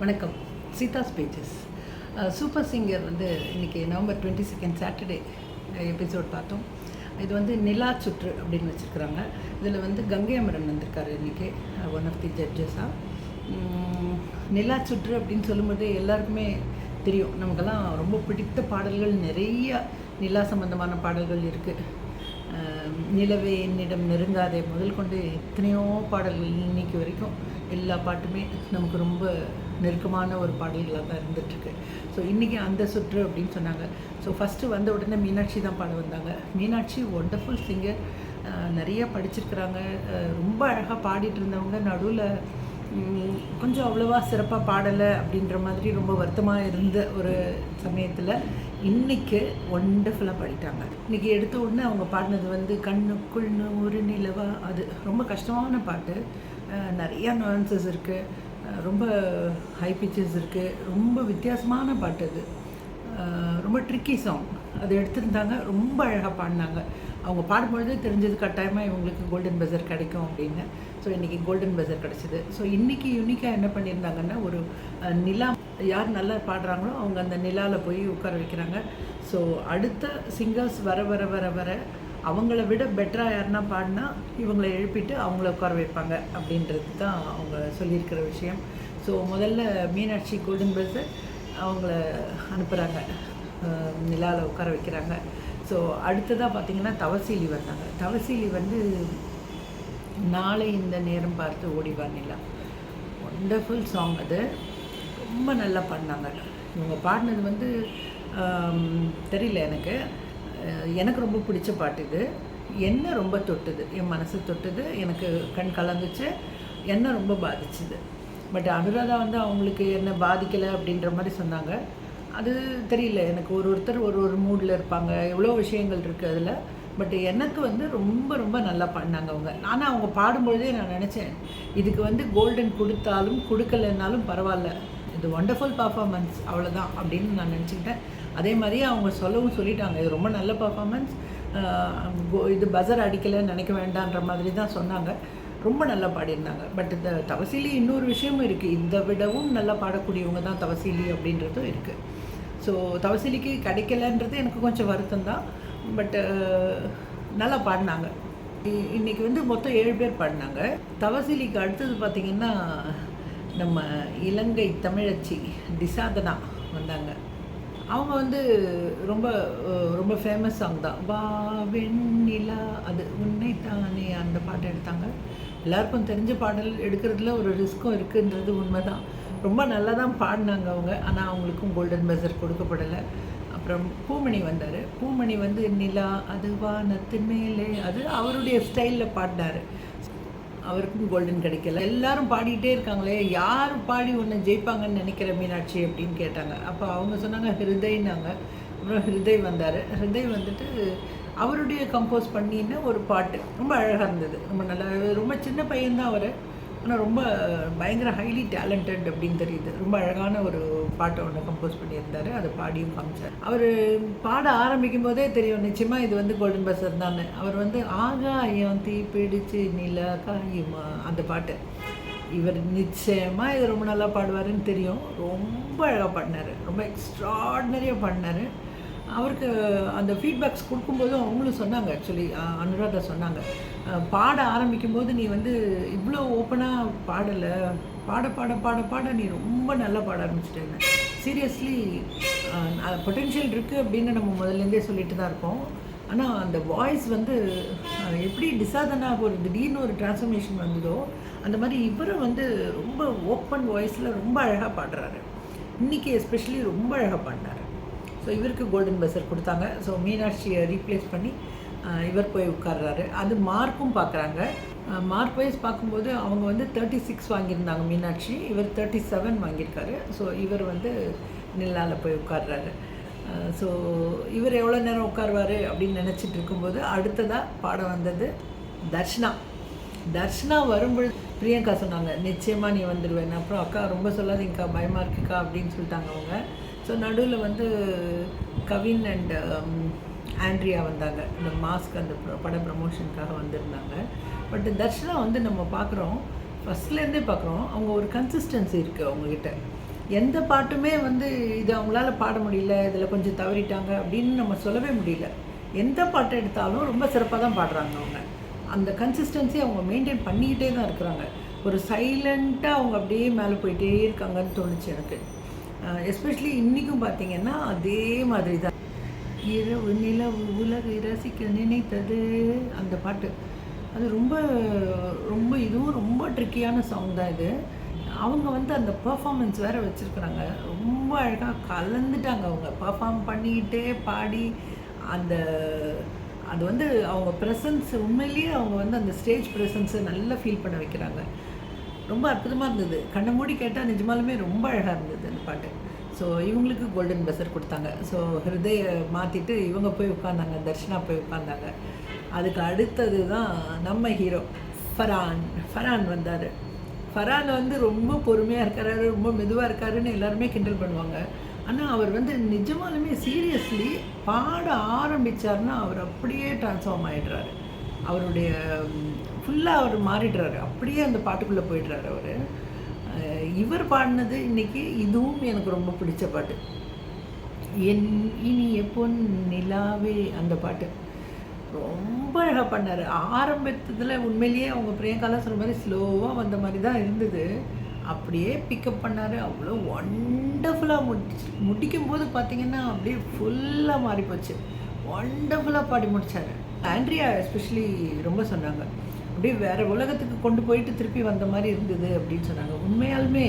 வணக்கம். Seetha's pages. Super singer வந்து இன்றைக்கி November twenty second Saturday episode பார்த்தோம். இது வந்து நிலா சுற்று அப்படின்னு வச்சுருக்குறாங்க. இதில் வந்து கங்கை அமரன் வந்திருக்காரு இன்றைக்கி ஒன் ஆஃப் தி ஜட்ஜஸாக நிலா சுற்று அப்படின்னு சொல்லும்போது எல்லாருக்குமே தெரியும். நமக்கெல்லாம் ரொம்ப பிடித்த பாடல்கள் நிறைய நிலா சம்பந்தமான பாடல்கள் இருக்குது நிலவே என்னிடம் நெருங்காதே. முதல் கொண்டு எத்தனையோ பாடல்கள் இன்னைக்கு வரைக்கும் எல்லா பாட்டுமே நமக்கு ரொம்ப நெருக்கமான ஒரு பாடல்களாக தான் இருந்துகிட்ருக்கு ஸோ இன்றைக்கி அந்த சுற்று அப்படின்னு சொன்னாங்க. ஸோ ஃபஸ்ட்டு வந்த உடனே மீனாட்சி தான் பாட வந்தாங்க. மீனாட்சி ஒண்டர்ஃபுல் சிங்கர் நிறைய படிச்சிருக்கிறாங்க. ரொம்ப அழகாக பாடிட்டு இருந்தவங்க. நடுவில் கொஞ்சம் அவ்வளோவா சிறப்பாக பாடலை அப்படின்ற மாதிரி ரொம்ப வருத்தமாக இருந்த ஒரு சமயத்தில் இன்னைக்கு ஒண்டர்ஃபுல்லாக பாடிட்டாங்க இன்னைக்கு எடுத்த உடனே அவங்க பாடினது வந்து கண்ணுக்குள்னு ஒரு நிலவா அது ரொம்ப கஷ்டமான பாட்டு. நிறையா நுவான்சஸ் இருக்குது ரொம்ப ஹை பிச்சஸ் இருக்குது ரொம்ப வித்தியாசமான பாட்டு அது. ரொம்ப ட்ரிக்கி சாங் அது எடுத்திருந்தாங்க ரொம்ப அழகாக பாடினாங்க. அவங்க பாடும்பொழுது தெரிஞ்சது கட்டாயமாக இவங்களுக்கு கோல்டன் பஸர் கிடைக்கும் அப்படின்னு. ஸோ இன்றைக்கி கோல்டன் பஸர் கிடச்சிது. ஸோ இன்றைக்கி யூனிக்காக என்ன பண்ணியிருந்தாங்கன்னா ஒரு நிலா யார் நல்லா பாடுறாங்களோ அவங்க அந்த நிலாவில் போய் உட்கார வைக்கிறாங்க. ஸோ அடுத்த சிங்கர்ஸ் வர வர வர வர அவங்கள விட பெட்டராக யாருன்னா பாடினா இவங்களை எழுப்பிட்டு அவங்கள உட்கார வைப்பாங்க அப்படின்றது தான் அவங்க சொல்லியிருக்கிற விஷயம். ஸோ முதல்ல மீனாட்சி கோல்டன் பஸர் அவங்கள அனுப்புகிறாங்க நிலாவில் உட்கார வைக்கிறாங்க. ஸோ அடுத்ததாக பார்த்தீங்கன்னா தவசீலி வந்தாங்க. தவசீலி வந்து நாளை இந்த நேரம் பார்த்து ஓடிவா நிலா. ஒண்டர்ஃபுல் சாங் அது. ரொம்ப நல்லா பாடினாங்க இவங்க பாடினது வந்து தெரியல எனக்கு. எனக்கு ரொம்ப பிடிச்ச பாட்டு இது. என்ன ரொம்ப தொட்டுது? என் மனசு தொட்டுது எனக்கு கண் கலந்துச்சு என்ன ரொம்ப பாதிச்சுது. பட் அனுராதா வந்து அவங்களுக்கு என்ன பாதிக்கலை அப்படின்ற மாதிரி சொன்னாங்க. அது தெரியல எனக்கு ஒரு ஒருத்தர் ஒரு ஒரு மூடில் இருப்பாங்க எவ்வளோ விஷயங்கள் இருக்குது அதில். பட் எனக்கு வந்து ரொம்ப ரொம்ப நல்லா பண்ணாங்க அவங்க. ஆனால் அவங்க பாடும்பொழுதே நான் நினச்சேன் இதுக்கு வந்து கோல்டன் கொடுத்தாலும் கொடுக்கலைன்னாலும் பரவாயில்ல. இது ஒண்டர்ஃபுல் பர்ஃபார்மன்ஸ் அவ்வளோதான் அப்படின்னு நான் நினச்சிக்கிட்டேன். அதே மாதிரியே அவங்க சொல்லவும் சொல்லிட்டாங்க இது ரொம்ப நல்ல பர்ஃபார்மன்ஸ் இது பஸர் அடிக்கலைன்னு நினைக்க வேண்டான்ற மாதிரி தான் சொன்னாங்க. ரொம்ப நல்லா பாடியிருந்தாங்க. பட் இந்த தவசீலி இன்னொரு விஷயமும் இருக்குது இதை விடவும் நல்லா பாடக்கூடியவங்க தான் தவசீலி அப்படின்றதும் இருக்குது ஸோ தவசீலிக்கு கிடைக்கலன்றது எனக்கு கொஞ்சம் வருத்தம் தான் பட்டு நல்லா பாடினாங்க. இ- இன்னைக்கு வந்து மொத்தம் ஏழு பேர் பாடினாங்க. தவசீலிக்கு அடுத்தது பார்த்திங்கன்னா நம்ம இலங்கை தமிழச்சி டிசாதனா வந்தாங்க. அவங்க வந்து ரொம்ப ரொம்ப ஃபேமஸ் சாங் தான். வா வெண்ணிலா அது உன்னை தானே அந்த பாட்டை எடுத்தாங்க. எல்லாருக்கும் தெரிஞ்ச பாடல் எடுக்கிறதுல ஒரு ரிஸ்க்கும் இருக்குன்றது உண்மை தான் ரொம்ப நல்லா தான் பாடினாங்க அவங்க. ஆனால் அவங்களுக்கும் கோல்டன் பெசர் கொடுக்கப்படலை. அப்புறம் பூமணி வந்தார். பூமணி வந்து நிலா அது வானத்தின் மேலே அது அவருடைய ஸ்டைலில் பாடினார். அவருக்கும் கோல்டன் கிடைக்கல. எல்லாரும் பாடிட்டே இருக்காங்களே யார் பாடி ஒன்று ஜெயிப்பாங்கன்னு நினைக்கிற மீனாட்சி அப்படின்னு கேட்டாங்க. அப்போ அவங்க சொன்னாங்க ஹிருதய்னாங்க அப்புறம் ஹிருதய் வந்தார். ஹிருதய் வந்துட்டு அவருடைய கம்போஸ் பண்ணின ஒரு பாட்டு. ரொம்ப அழகாக இருந்தது. ரொம்ப நல்லா ரொம்ப சின்ன பையன்தான் அவர். ஆனால் ரொம்ப பயங்கர ஹைலி டேலண்டட் அப்படின்னு தெரியுது. ரொம்ப அழகான ஒரு பாட்டை ஒன்று கம்போஸ் பண்ணியிருந்தார். அதை பாடியும் காமிச்சார் அவர் பாட ஆரம்பிக்கும் போதே தெரியும் நிச்சயமாக இது வந்து கோல்டன் பஸ்ஸர் தான் அவர் வந்து ஆகாயம் தீ பிடிச்சு நில காயுமா? அந்த பாட்டு. இவர் நிச்சயமாக இது ரொம்ப நல்லா பாடுவாருன்னு தெரியும். ரொம்ப அழகாக பாடினார். ரொம்ப எக்ஸ்ட்ராடினரியாக பாடினார். அவருக்கு அந்த ஃபீட்பேக்ஸ் கொடுக்கும்போதும் அவங்களும் சொன்னாங்க ஆக்சுவலி அனுராதா சொன்னாங்க. பாட ஆரம்பிக்கும் போது நீ வந்து இவ்வளோ ஓப்பனாக பாடலை பாட பாட பாட பாட நீ ரொம்ப நல்லா பாட ஆரம்பிச்சிட்டேங்க சீரியஸ்லி பொட்டென்ஷியல் இருக்குது அப்படின்னு நம்ம முதல்லேருந்தே சொல்லிட்டு தான் இருக்கோம். ஆனால் அந்த வாய்ஸ் வந்து எப்படி டிசாதனாக ஒரு திடீர்னு ஒரு டிரான்ஸ்ஃபர்மேஷன் வந்ததோ அந்த மாதிரி இவரும் வந்து ரொம்ப ஓப்பன் வாய்ஸில் ரொம்ப அழகாக பாடுறாரு. இன்றைக்கி எஸ்பெஷலி ரொம்ப அழகாக பாடினார். ஸோ இவருக்கு கோல்டன் பஸர் கொடுத்தாங்க. ஸோ மீனாட்சியை ரீப்ளேஸ் பண்ணி இவர் போய் உட்கார்றாரு. அது மார்க்கும் பார்க்குறாங்க. மார்க் வைஸ் பார்க்கும்போது அவங்க வந்து தேர்ட்டி சிக்ஸ் வாங்கியிருந்தாங்க மீனாட்சி. இவர் தேர்ட்டி செவன் வாங்கியிருக்காரு. ஸோ இவர் வந்து நில்லால போய் உட்கார்றாரு. ஸோ இவர் எவ்வளோ நேரம் உட்காருவார் அப்படின்னு நினச்சிட்டு இருக்கும்போது அடுத்ததாக பாடம் வந்தது தர்ஷனா. தர்ஷனா வரும்பொழுது பிரியங்கா சொன்னாங்க நிச்சயமாக நீ வந்துடுவேன் அப்புறம் அக்கா ரொம்ப சொல்லாதீங்கக்கா பயமாக இருக்குக்கா அப்படின்னு சொல்லிட்டாங்க அவங்க. ஸோ நடுவில் வந்து கவின் அண்ட் um, ஆண்ட்ரியா வந்தாங்க. இந்த மாஸ்க் அந்த பட ப்ரமோஷனுக்காக வந்திருந்தாங்க. பட் தர்ஷனா வந்து நம்ம பார்க்குறோம் ஃபஸ்ட்லேருந்தே பார்க்குறோம் அவங்க ஒரு கன்சிஸ்டன்சி இருக்குது அவங்கக்கிட்ட எந்த பாட்டுமே வந்து இது அவங்களால பாட முடியல இதில் கொஞ்சம் தவறிட்டாங்க அப்படின்னு நம்ம சொல்லவே முடியல. எந்த பாட்டை எடுத்தாலும் ரொம்ப சிறப்பாக தான் பாடுறாங்க அவங்க. அந்த கன்சிஸ்டன்சி அவங்க மெயின்டைன் பண்ணிக்கிட்டே தான் இருக்கிறாங்க. ஒரு சைலண்ட்டாக அவங்க அப்படியே மேலே போயிட்டே இருக்காங்கன்னு தோணுச்சு எனக்கு. எஸ்பெஷலி இன்றைக்கும் பார்த்தீங்கன்னா அதே மாதிரி தான் இரவு நிலவு உலகை ரசிக்க நினைத்தது. அந்த பாட்டு. அது ரொம்ப ரொம்ப இதுவும் ரொம்ப ட்ரிக்கியான சாங் தான் இது. அவங்க வந்து அந்த பர்ஃபாமன்ஸ் வேறு வச்சுருக்குறாங்க. ரொம்ப அழகாக கலந்துட்டாங்க அவங்க. பர்ஃபார்ம் பண்ணிக்கிட்டே பாடி அந்த அது வந்து அவங்க ப்ரெசன்ஸ் உண்மையிலேயே அவங்க வந்து அந்த ஸ்டேஜ் ப்ரெசன்ஸை நல்லா ஃபீல் பண்ண வைக்கிறாங்க. ரொம்ப அற்புதமாக இருந்தது. கண்ணை மூடி கேட்டால் நிஜமாலுமே ரொம்ப அழகாக இருந்தது அந்த பாட்டு. ஸோ இவங்களுக்கு கோல்டன் பஸ்ஸர் கொடுத்தாங்க. ஸோ ஹிருதய மாற்றிட்டு இவங்க போய் உட்காந்தாங்க. தர்ஷனா போய் உட்காந்தாங்க. அதுக்கு அடுத்தது தான் நம்ம ஹீரோ ஃபரான் ஃபரான் வந்தார். ஃபரான் வந்து ரொம்ப பொறுமையாக இருக்காரு ரொம்ப மெதுவாக இருக்காருன்னு எல்லாருமே கிண்டல் பண்ணுவாங்க. ஆனால் அவர் வந்து நிஜமாலுமே சீரியஸ்லி பாட ஆரம்பித்தார்னா அவர் அப்படியே ட்ரான்ஸ்ஃபார்ம் ஆகிடுறாரு அவருடைய ஃபுல்லாக அவர் மாறிடுறாரு. அப்படியே அந்த பாட்டுக்குள்ளே போயிடுறாரு அவர். இவர் பாடினது இன்றைக்கி இதுவும் எனக்கு ரொம்ப பிடிச்ச பாட்டு. என் இனிய பொன் நிலாவே அந்த பாட்டு. ரொம்ப அழகாக பண்ணார் ஆரம்பத்தில் உண்மையிலேயே அவங்க பிரியங்காலாம் சொன்ன மாதிரி ஸ்லோவாக வந்த மாதிரி தான் இருந்தது. அப்படியே பிக்கப் பண்ணார். அவ்வளோ ஒண்டர்ஃபுல்லாக முடிச்சு முடிக்கும் போது பார்த்தீங்கன்னா அப்படியே ஃபுல்லாக மாறி போச்சு ஒண்டர்ஃபுல்லாக பாடி முடித்தார் ஆண்ட்ரியா எஸ்பெஷலி ரொம்ப சொன்னாங்க. அப்படியே வேறு உலகத்துக்கு கொண்டு போயிட்டு திருப்பி வந்த மாதிரி இருந்தது அப்படின்னு சொன்னாங்க. உண்மையாலுமே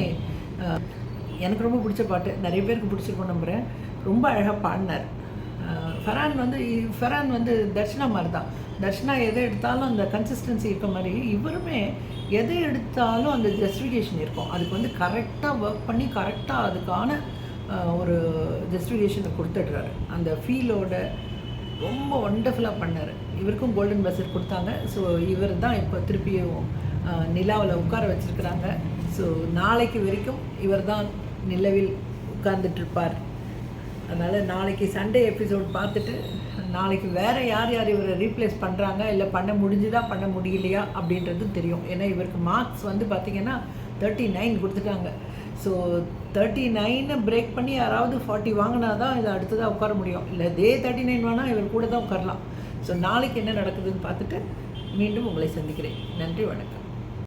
எனக்கு ரொம்ப பிடிச்ச பாட்டு. நிறைய பேருக்கு பிடிச்சிருக்கோம் நம்புகிறேன் ரொம்ப அழகாக பாடினார். ஃபரான் வந்து ஃபரான் வந்து தர்ஷனா மாதிரி தான் தர்ஷனா எதை எடுத்தாலும் அந்த கன்சிஸ்டன்சி இருக்க மாதிரி. இவருமே எதை எடுத்தாலும் அந்த ஜஸ்டிஃபிகேஷன் இருக்கும். அதுக்கு வந்து கரெக்டாக ஒர்க் பண்ணி கரெக்டாக அதுக்கான ஒரு ஜஸ்டிஃபிகேஷனை கொடுத்துடுறாரு. அந்த ஃபீலோட ரொம்ப ஒண்டர்ஃபுல்லாக பண்ணார். இவருக்கும் கோல்டன் பஸ்ஸர் கொடுத்தாங்க. ஸோ இவர் தான் இப்போ திருப்பியும் நிலாவில் உட்கார வச்சுருக்கிறாங்க. ஸோ நாளைக்கு வரைக்கும் இவர் தான் நிலவில் உட்கார்ந்துட்டுருப்பார் அதனால் நாளைக்கு சண்டே எபிசோட் பார்த்துட்டு நாளைக்கு வேறு யார் யார் இவரை ரீப்ளேஸ் பண்ணுறாங்க இல்லை பண்ண முடிஞ்சுதா பண்ண முடியலையா அப்படின்றது தெரியும். ஏன்னா இவருக்கு மார்க்ஸ் வந்து பார்த்திங்கன்னா தேர்ட்டி நைன் கொடுத்துட்டாங்க. ஸோ தேர்ட்டி நைனை பிரேக் பண்ணி யாராவது ஃபார்ட்டி வாங்கினா தான் இதை அடுத்ததாக உட்கார முடியும். இல்லை இதே தேர்ட்டி நைன் வேணால் இவர் கூட தான் உட்காரலாம். ஸோ நாளைக்கு என்ன நடக்குதுன்னு பார்த்துட்டு மீண்டும் உங்களை சந்திக்கிறேன். நன்றி வணக்கம்.